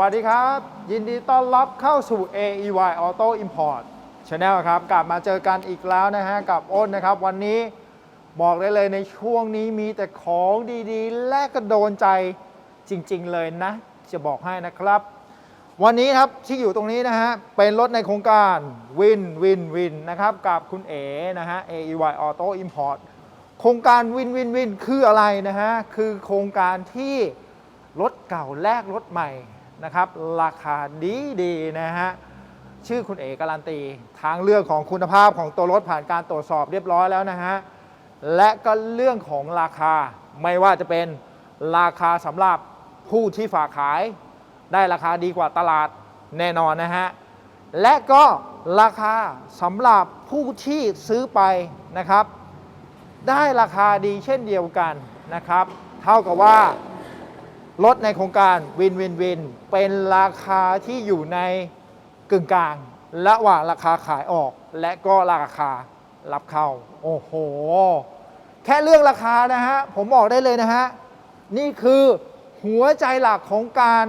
วัสดีครับ ยินดีต้อนรับเข้าสู่ AEY Auto Import Channel ครับ กลับมาเจอกันอีกแล้วนะฮะ กับอ้นนะครับ วันนี้บอกได้เลยในช่วงนี้มีแต่ของดีๆ และก็โดนใจจริงๆเลยนะ จะบอกให้นะครับ วันนี้ครับที่อยู่ตรงนี้นะฮะ เป็นรถในโครงการวินวินวินนะครับ กับคุณเอ๋นะฮะ AEY Auto Import โครงการวินวินวินคืออะไรนะฮะ คือโครงการที่รถเก่าแลกรถใหม่ นะครับ ราคาดีดีๆนะฮะ ชื่อคุณเอกการันตี ทางเรื่องของคุณภาพของตัวรถผ่านการตรวจสอบเรียบร้อยแล้วนะฮะ และก็เรื่องของราคาไม่ว่าจะเป็นราคาสำหรับผู้ที่ฝากขาย ได้ราคาดีกว่าตลาดแน่นอนนะฮะ และก็ราคาสำหรับผู้ที่ซื้อไปนะครับ ได้ราคาดีเช่นเดียวกันนะครับ เท่ากับว่า รถในโครงการวินวินวินเป็นราคาที่อยู่ในกึ่งกลางระหว่างราคาขายออก และก็ราคารับเข้า โอ้โห แค่เรื่องราคานะฮะ ผมบอกได้เลยนะฮะ นี่คือหัวใจหลักของการ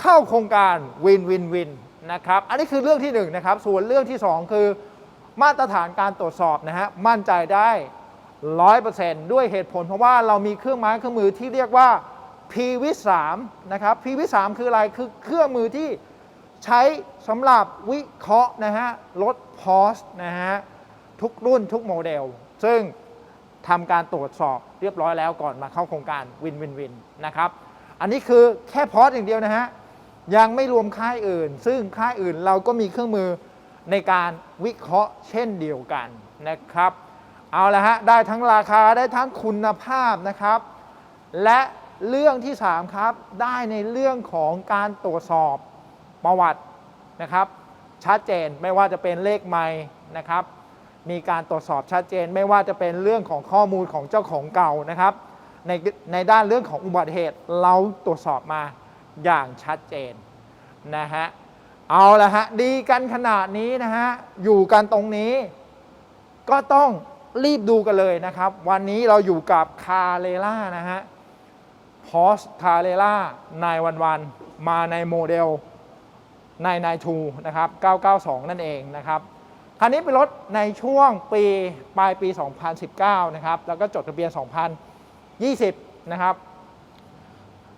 เข้าโครงการวินวินวินนะครับ อันนี้คือเรื่องที่หนึ่งนะครับ ส่วนเรื่องที่สองคือ มาตรฐานการตรวจสอบนะฮะ มั่นใจได้ร้อยเปอร์เซนต์ด้วยเหตุผลเพราะว่าเรามีเครื่องไม้เครื่องมือที่เรียกว่า PV 3นะครับ PV 3คืออะไร คือเครื่องมือที่ใช้สำหรับวิเคราะห์นะฮะรถพอสนะฮะทุกรุ่นทุกโมเดล ซึ่งทำการตรวจสอบเรียบร้อยแล้วก่อนมาเข้าโครงการวินวินวินนะครับ อันนี้คือแค่พอสอย่างเดียวนะฮะ ยังไม่รวมค่ายอื่น ซึ่งค่ายอื่นเราก็มีเครื่องมือในการวิเคราะห์เช่นเดียวกันนะครับ เอาละฮะ ได้ทั้งราคาได้ทั้งคุณภาพนะครับ และ เรื่องที่ 3 ครับ ได้ในเรื่องของการตรวจสอบประวัตินะครับ ชัดเจนไม่ว่าจะเป็นเลขไม้นะครับ มีการตรวจสอบชัดเจน ไม่ว่าจะเป็นเรื่องของข้อมูลของเจ้าของเก่านะครับ ในในด้านเรื่องของอุบัติเหตุเราตรวจสอบมาอย่างชัดเจนนะฮะเอาละฮะดีกันขนาดนี้นะฮะอยู่กันตรงนี้ ก็ต้องรีบดูกันเลยนะครับ วันนี้เราอยู่กับคาเ e ล่านะฮะ พอสคาเ e ล่านายวันวันมาในโมเดลนายนายทูนะครับ 992 นั่นเองนะครับ คันนี้เป็นรถในช่วงปีปลายปี 2019 นะครับ แล้วก็จดทะเบียน 2020 นะครับ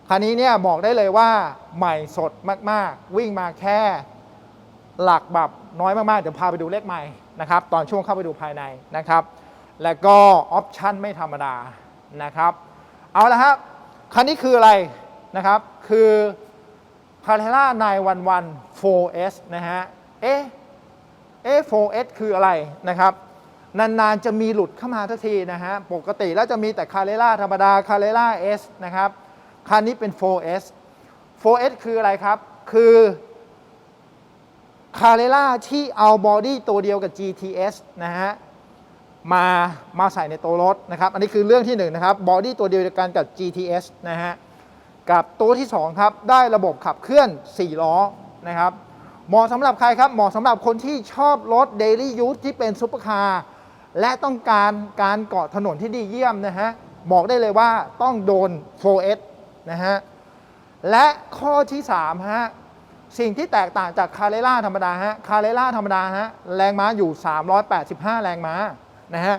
คันนี้เนี่ยบอกได้เลยว่าใหม่สดมาก ๆ วิ่งมาแค่หลักแบบน้อยมาก ๆ เดี๋ยวพาไปดูเลขใหม่นะครับ ตอนช่วงเข้าไปดูภายในนะครับ แล้วก็ออปชั่นไม่ธรรมดานะครับ เอาละครับ คันนี้คืออะไรนะครับ คือ c a r r e r a 911 4S นะฮะ เอ๊ะ เอ๊ะ 4S คืออะไรนะครับ นาน ๆ จะมีหลุดเข้ามาทันทีนะฮะ ปกติแล้วจะมีแต่ c a r r e r a ธรรมดา c a r r e r a S นะครับ คันนี้เป็น 4S 4S คืออะไรครับ คือ c a r r e r a ที่เอาบอดี้ตัวเดียวกับ GTS นะฮะ มามาใส่ในตัวรถนะครับ อันนี้คือเรื่องที่1นงนะครับบอดี้ตัวเดียวกันกับ GTS นะฮะกับตัวที่2ครับได้ระบบขับเคลื่อน 4 ล้อนะครับเหมาะสำหรับใครครับเหมาะสำหรับคนที่ชอบรถ Daily Use ที่เป็นซุปเปอร์คาร์และต้องการการเกาะถนนที่ดีเยี่ยมนะฮะบอกได้เลยว่าต้องโดน 4S นะฮะและข้อที่3ฮะสิ่งที่แตกต่างจากคาเรล่าธรรมดาฮะคาเรล่าธรรมดาฮะแรงม้าอยู่ 385 แรงม้า นะฮะ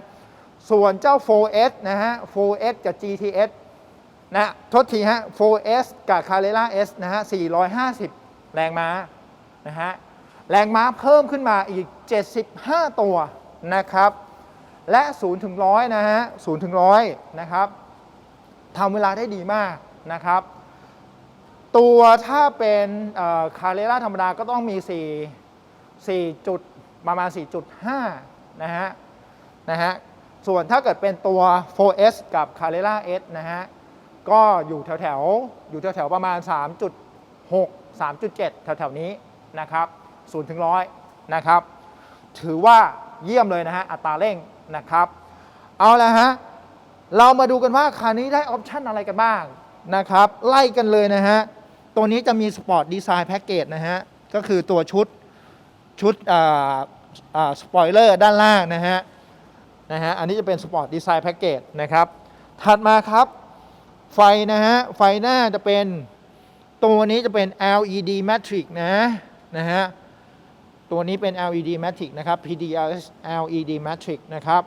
ส่วนเจ้า 4S นะฮะ 4S กับ GTS นะทษทีฮะ 4S กับ Carrera S นะฮะ 450 แรงม้านะฮะ แรงม้าเพิ่มขึ้นมาอีก 75 ตัวนะครับ และ0ถึง100นะฮะ0ถึง100นะครับทำเวลาได้ดีมากนะครับตัวถ้าเป็นคาร์เรล่าธรรมดาก็ต้องมี 4 4จุดประมาณ 4.5 นะฮะ นะฮะ ส่วนถ้าเกิดเป็นตัว 4S กับ Carrera S นะฮะ ก็อยู่แถวแถวๆอยู่แถวแถวๆประมาณ 3.6 3.7 แถวแถวๆนี้นะครับ0ถึง100 นะครับ ถือว่าเยี่ยมเลยนะฮะ อัตราเร่งนะครับ เอาละฮะ เรามาดูกันว่าคันนี้ได้ออปชันอะไรกันบ้างนะครับ ไล่กันเลยนะฮะ ตัวนี้จะมีสปอร์ตดีไซน์แพ็กเกจนะฮะ ก็คือตัวชุดชุดสปอยเลอร์ด้านล่างนะฮะ นะฮะ อันนี้จะเป็นสปอร์ตดีไซน์แพ็กเกจนะครับ ถัดมาครับ ไฟนะฮะ ไฟหน้าจะเป็นตัวนี้จะเป็น LED matrix นะนะฮะ ตัวนี้เป็น LED matrix นะครับ PDRS LED matrix นะครับ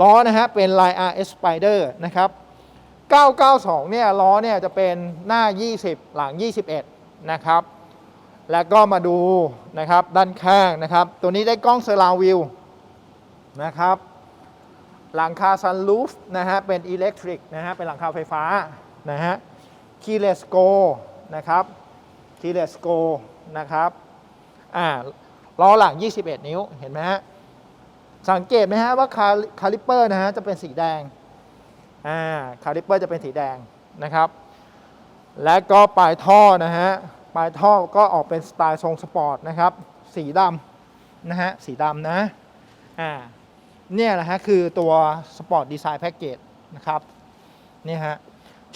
ล้อนะฮะ เป็น Line RS Spider นะครับ 992 เนี่ย ล้อเนี่ยจะเป็นหน้า 20 หลัง 21 นะครับ แล้วก็มาดูนะครับ ด้านข้างนะครับ ตัวนี้ได้กล้องเซอร์ราววิวนะครับ หลังคาซันลูฟนะฮะเป็นอิเล็กทริกนะฮะเป็นหลังคาไฟฟ้านะฮะคีเลสโกนะครับคีเลสโกนะครับอ่าล้อหลัง 21 นิ้วเห็นไหมฮะสังเกตไหมฮะว่าคาคาลิปเปอร์นะฮะจะเป็นสีแดงอ่าคาลิปเปอร์จะเป็นสีแดงนะครับ และก็ปลายท่อนะฮะปลายท่อก็ออกเป็นสไตล์ทรงสปอร์ตนะครับ สีดำนะฮะสีดำนะอ่า เนี่ยนะฮะคือตัว Sport Design Package นะครับนี่ฮะ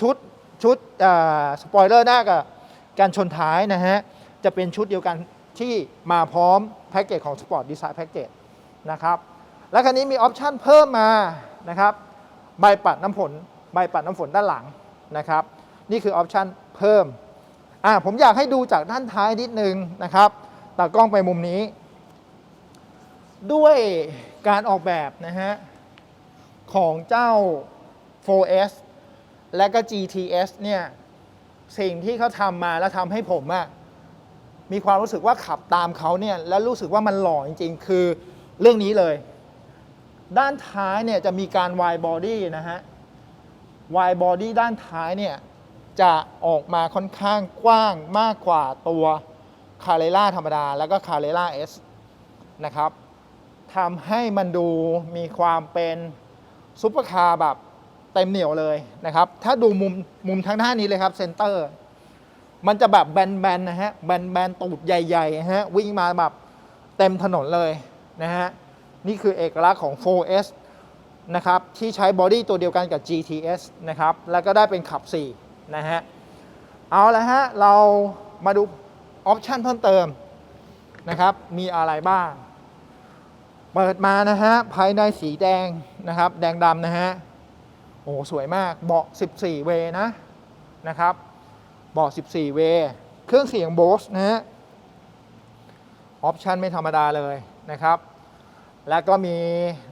ชุดชุดสปอยเลอร์หน้ากับการชนท้ายนะฮะ จะเป็นชุดเดียวกันที่มาพร้อมแพ็กเกจของ Sport Design Package นะครับ และคันนี้มีออปชันเพิ่มมานะครับใบปัดน้ำฝนใบปัดน้ำฝนด้านหลังนะครับ นี่คือออปชันเพิ่มอ่าผมอยากให้ดูจากด้านท้ายนิดนึงนะครับตากล้องไปมุมนี้ ด้วย การออกแบบนะฮะของเจ้า 4S และก็ GTS เนี่ยสิ่งที่เขาทำมาแล้วทำให้ผมอะมีความรู้สึกว่าขับตามเขาเนี่ยแล้วรู้สึกว่ามันหล่อจริงๆ คือเรื่องนี้เลย ด้านท้ายเนี่ยจะมีการ wide body นะฮะ wide body ด้านท้ายเนี่ยจะออกมาค่อนข้างกว้างมากกว่าตัว c a r r e r a ธรรมดา แล้วก็ c a r r e r a S นะครับ ทำให้มันดูมีความเป็นซุปเปอร์คาร์แบบเต็มเหนียวเลยนะครับ ถ้าดูมุมมุมทางด้านนี้เลยครับเซนเตอร์ มันจะแบบแบนๆนะฮะ แบนๆตูดใหญ่ๆฮะ วิ่งมาแบบเต็มถนนเลยนะฮะ นี่คือเอกลักษณ์ของ 4S นะครับ ที่ใช้บอดี้ตัวเดียวกันกับ GTS นะครับ แล้วก็ได้เป็นขับ 4 นะฮะ เอาละฮะ เรามาดูออปชันเพิ่มเติมนะครับ มีอะไรบ้าง เปิดมานะฮะภายในสีแดงนะครับ แดงดำนะฮะโอ้สวยมากเบาะ 14 เวนะนะครับเบาะ 14 เว เครื่องเสียงโบสนะฮะออปชันไม่ธรรมดาเลยนะครับ แล้วก็มี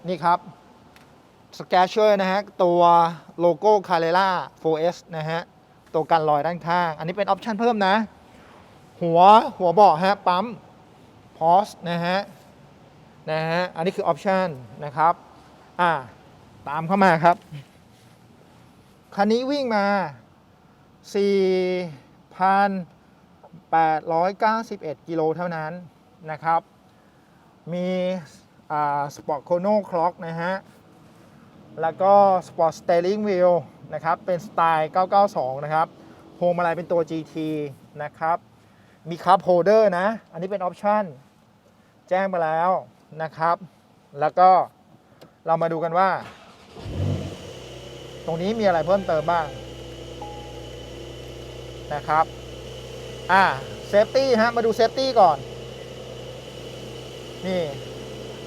นี่ครับสแกชเชอร์นะฮะตัวโลโก้ Carrera 4S นะฮะตัวกันรอยด้านข้าง อันนี้เป็นออปชันเพิ่มนะ หัวหัวเบาะฮะปั๊มพอสนะฮะ นะฮะ อันนี้คือออปชันนะครับ อ่า ตามเข้ามาครับ คันนี้วิ่งมา 4,891 กิโลเท่านั้นนะครับ มีสปอร์ตโคโนคล็อกนะฮะ แล้วก็สปอร์ตสเต r ริงวิลนะครับ เป็นสไตล์ 992 นะครับโฮมอะไรเป็นตัว GT นะครับ มีคัพโฮเดอร์นะ อันนี้เป็นออปชั่น แจ้งไปแล้ว นะครับ แล้วก็เรามาดูกันว่า ตรงนี้มีอะไรเพิ่มเติมบ้างนะครับ อ่าเซฟตี้ฮะ มาดูเซฟตี้ก่อน นี่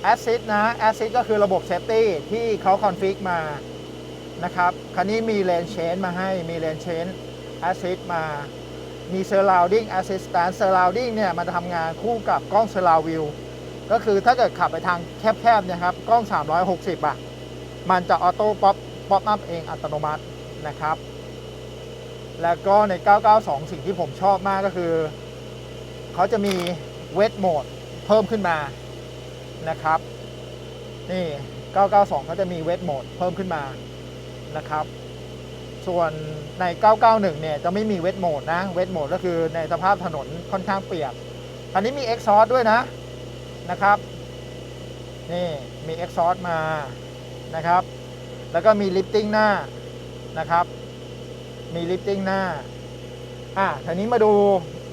แอซ i ดนะแอซ i ดก็คือระบบเซฟตี้ที่เขาคอนฟิกมานะครับคันนี้มีเลนเชนมาให้มีเลนเชนแอซ i ดมา มี surrounding assistance surrounding เนี่ย มันจะทำงานคู่กับกล้อง surround view ก็คือถ้าเกิดขับไปทางแคบๆเนี่ยครับ กล้อง 360อะ มันจะออโต้ป๊อปป๊อปอัพเองอัตโนมัตินะครับ แล้วก็ใน 992 สิ่งที่ผมชอบมากก็คือ เขาจะมีเวทโหมดเพิ่มขึ้นมานะครับ นี่ 992 เขาจะมีเวทโหมดเพิ่มขึ้นมานะครับ ส่วนใน 991 เนี่ยจะไม่มีเวทโหมดนะ เวทโหมดก็คือในสภาพถนนค่อนข้างเปียก อันนี้มีเอ็กซอร์ด้วยนะ นะครับ นี่มีเอ็กซอร์มานะครับ แล้วก็มีลิฟติ้งหน้านะครับ มีลิฟติ้งหน้า อะทีนี้มาดู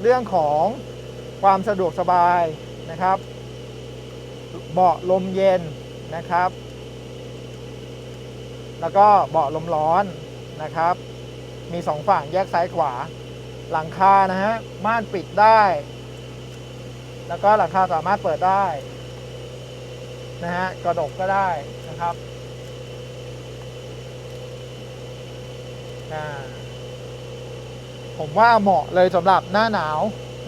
เรื่องของความสะดวกสบายนะครับ เบาะลมเย็นนะครับ แล้วก็เบาะลมร้อนนะครับ มีสองฝั่งแยกซ้ายขวา หลังคานะฮะม่านปิดได้ แล้วก็หลังคาสามารถเปิดได้ นะฮะกระดกก็ได้นะครับผมว่าเหมาะเลยสำหรับหน้าหนาว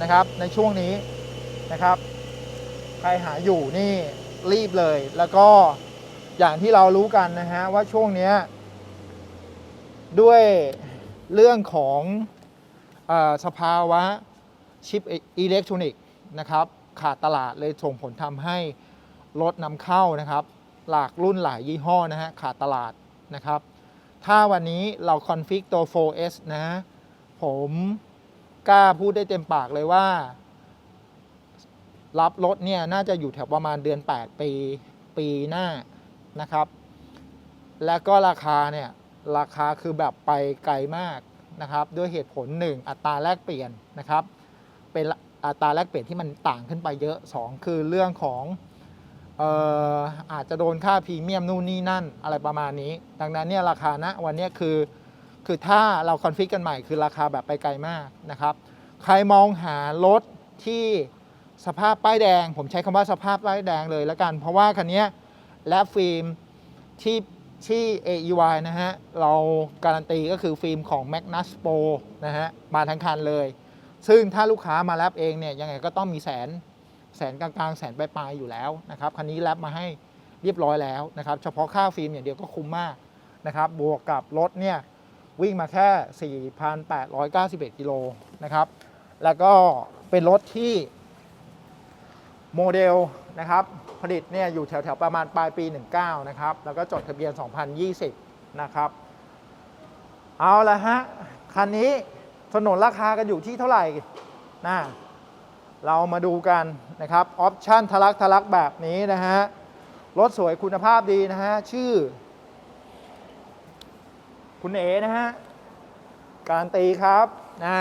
นะครับ ในช่วงนี้นะครับ ใครหาอยู่นี่รีบเลย แล้วก็อย่างที่เรารู้กันนะฮะว่าช่วงนี้ด้วยเรื่องของอสภาวะชิปอิเล็กทรอนิกส์ นะครับขาดตลาดเลยส่งผลทำให้รถนำเข้านะครับ หลากรุ่นหลายยี่ห้อนะฮะขาดตลาดนะครับ ถ้าวันนี้เราคอนฟิกตัว 4S นะผมกล้าพูดได้เต็มปากเลยว่า รับรถเนี่ยน่าจะอยู่แถวประมาณเดือน 8 ปีปีหน้านะครับ และก็ราคาเนี่ยราคาคือแบบไปไกลมากนะครับ ด้วยเหตุผลหนึ่งอัตราแลกเปลี่ยนนะครับ เป็น อัตราแลกเปลี่ยนที่มันต่างขึ้นไปเยอะ 2 คือเรื่องของเอ่ออาจจะโดนค่าพรีเมียมนู่นนี่นั่นอะไรประมาณนี้ ดังนั้นเนี่ยราคาณวันนี้คือ คือถ้าเราคอนฟิกกันใหม่คือราคาแบบไปไกลมากนะครับ ใครมองหารถที่สภาพป้ายแดง ผมใช้คำว่าสภาพป้ายแดงเลยล้วกัน เพราะว่าคันนี้และฟิล์มที่ที่ AEY นะฮะ เราการันตีก็คือฟิล์มของ Magnus Pro นะฮะ มาทั้งคันเลย ซึ่งถ้าลูกค้ามาแรปเองเนี่ยยังไงก็ต้องมีแสนแสนกลางๆ แสนปลายๆอยู่แล้วนะครับคันนี้แรปมาให้เรียบร้อยแล้วนะครับ เฉพาะค่าฟิล์มอย่างเดียวก็คุ้มมากนะครับ บวกกับรถเนี่ยวิ่งมาแค่ 4,891กิโลนะครับ แล้วก็เป็นรถที่โมเดลนะครับผลิตเนี่ยอยู่แถวๆประมาณปลายปี 19 นะครับ แล้วก็จดทะเบียน 2020 นะครับ เอาละฮะ คันนี้ สนนราคากันอยู่ที่เท่าไหร่นะเรามาดูกันนะครับ ออปชั่นทะลักทะลักแบบนี้นะฮะ รถสวยคุณภาพดีนะฮะ ชื่อ คุณเอนะฮะ การตีครับนะ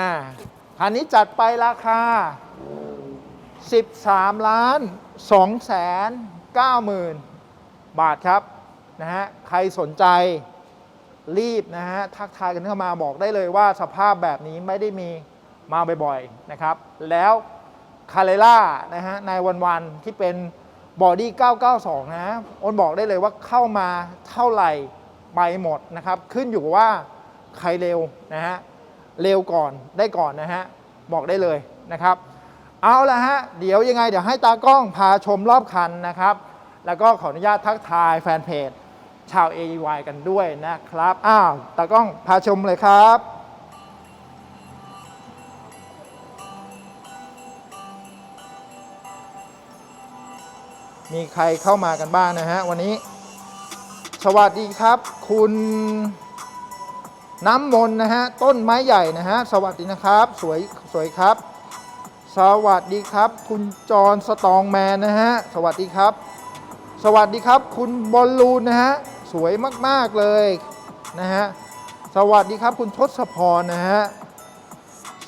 คันนี้จัดไปราคา 13 ล้าน2แสน9หมื่นบาทครับนะฮะ ใครสนใจ รีบนะฮะทักทายกันเข้ามาบอกได้เลยว่าสภาพแบบนี้ไม่ได้มีมาบ่อยๆนะครับ แล้วคาเรล่านะฮะในวันๆที่เป็นบอดี้ 992 นะอ้นบอกได้เลยว่าเข้ามาเท่าไหร่ไปหมดนะครับ ขึ้นอยู่กับว่าใครเร็วนะฮะเร็วก่อนได้ก่อนนะฮะบอกได้เลยนะครับ เอาละฮะเดี๋ยวยังไงเดี๋ยวให้ตากล้องพาชมรอบคันนะครับ แล้วก็ขออนุญาตทักทายแฟนเพจ ชาว AEY กันด้วยนะครับ อ้าวตากล้องพาชมเลยครับมีใครเข้ามากันบ้างนะฮะ วันนี้ สวัสดีครับ คุณน้ำมนนะฮะ ต้นไม้ใหญ่นะฮะ สวัสดีนะครับ สวยสวยครับ สวัสดีครับ คุณจอห์นสตองแมนนะฮะ สวัสดีครับ สวัสดีครับ คุณบอลลูนนะฮะ สวยมาก ๆ เลยนะฮะสวัสดีครับคุณทศพรนะฮะ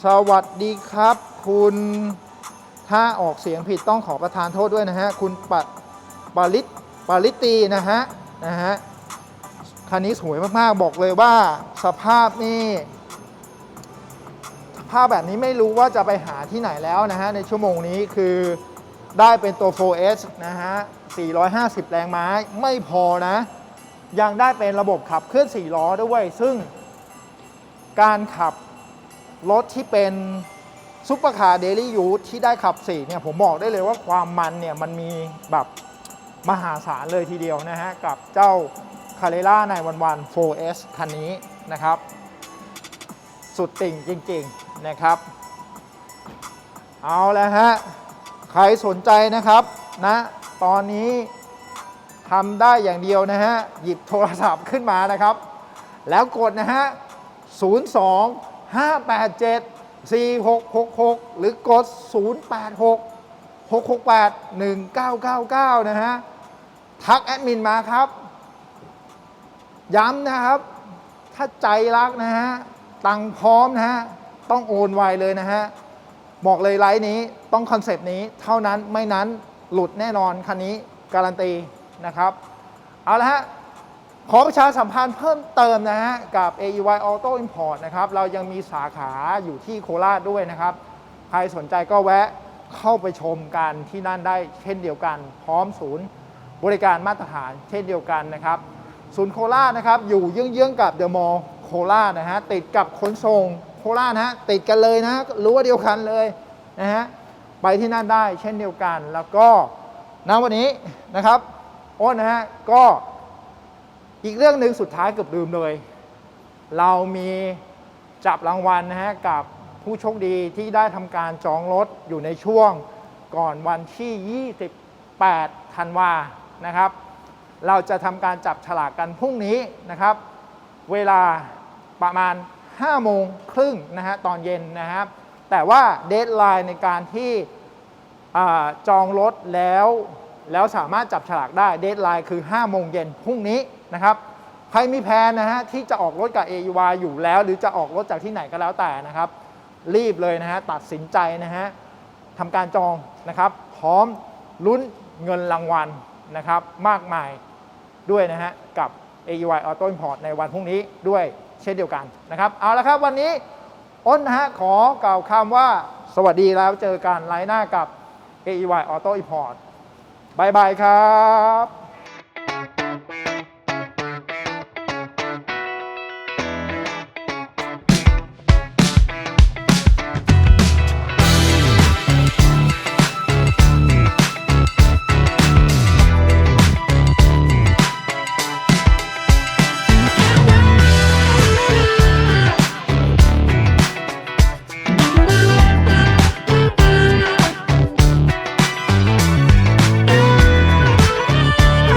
สวัสดีครับคุณถ้าออกเสียงผิดต้องขอประทานโทษด้วยนะฮะคุณปะปาริตปาริตีนะฮะนะฮะคันนี้สวยมากๆบอกเลยว่าสภาพนี่ภาพแบบนี้ไม่รู้ว่าจะไปหาที่ไหนแล้วนะฮะในชั่วโมงนี้คือได้เป็นตัว 4S นะฮะ 450 แรงม้าไม่พอนะ ยังได้เป็นระบบขับเคลื่อน4ล้อด้วย ซึ่งการขับรถที่เป็นซุปเปอร์คาร์เดลี่ยูทที่ได้ขับ4เนี่ยผมบอกได้เลยว่าความมันเนี่ยมันมีแบบมหาศาลเลยทีเดียวนะฮะ กับเจ้า c a r r e r a ในวันวัน 4S คันนี้นะครับ สุดติ่งจริง ๆ นะครับ เอาแล้วฮะ ใครสนใจนะครับนะตอนนี้ ทำได้อย่างเดียวนะฮะ หยิบโทรศัพท์ขึ้นมานะครับ แล้วกดนะฮะ 02 587 4666 หรือกด 086 668 1999 นะฮะ ทักแอดมินมาครับ ย้ำนะครับ ถ้าใจรักนะฮะ ตังพร้อมนะฮะ ต้องโอนไวเลยนะฮะ บอกเลยไลน์นี้ต้องคอนเซปต์นี้เท่านั้นไม่นั้นหลุดแน่นอนคันนี้ การันตี นะครับเอาละฮะขอประชาสัมพันธ์เพิ่มเติมนะฮะกับ AEY Auto Import นะครับเรายังมีสาขาอยู่ที่โคราชด้วยนะครับ ใครสนใจก็แวะเข้าไปชมกันที่นั่นได้เช่นเดียวกัน พร้อมศูนย์บริการมาตรฐานเช่นเดียวกันนะครับ ศูนย์โคราชนะครับอยู่เยื้องๆกับเดอะมอลล์โคราชนะฮะติดกับขนส่งโคราชนะฮะติดกันเลยนะรู้ว่าเดียวกันเลยนะฮะไปที่นั่นได้เช่นเดียวกัน แล้วก็ณวันนี้นะครับ อ้นะฮะก็อีกเรื่องหนึ่งสุดท้ายเกือบลืมเลย เรามีจับรางวัลนะฮะกับผู้โชคดีที่ได้ทำการจองรถอยู่ในช่วงก่อนวันที่ 28 ธันวานะครับ เราจะทำการจับฉลากกันพรุ่งนี้นะครับ เวลาประมาณ 5 โมงครึ่งนะฮะตอนเย็นนะครับ แต่ว่าเดทไลน์ในการที่อจองรถแล้ว แล้วสามารถจับฉลากได้เดทไลน์คือ 5 โมงเย็นพรุ่งนี้นะครับ ใครมีแพนนะฮะที่จะออกรถกับ AUY อยู่แล้ว หรือจะออกรถจากที่ไหนก็แล้วแต่นะครับ รีบเลยนะฮะตัดสินใจนะฮะทำการจองนะครับ พร้อมลุ้นเงินรางวัลนะครับ มากมายด้วยนะฮะกับ AUY Auto Import ในวันพรุ่งนี้ด้วยเช่นเดียวกันนะครับ เอาละครับวันนี้อ้นนะฮะขอกล่าวคำว่าสวัสดีแล้วเจอกันไลน์หน้ากับ AUY Auto Import บายบายครับ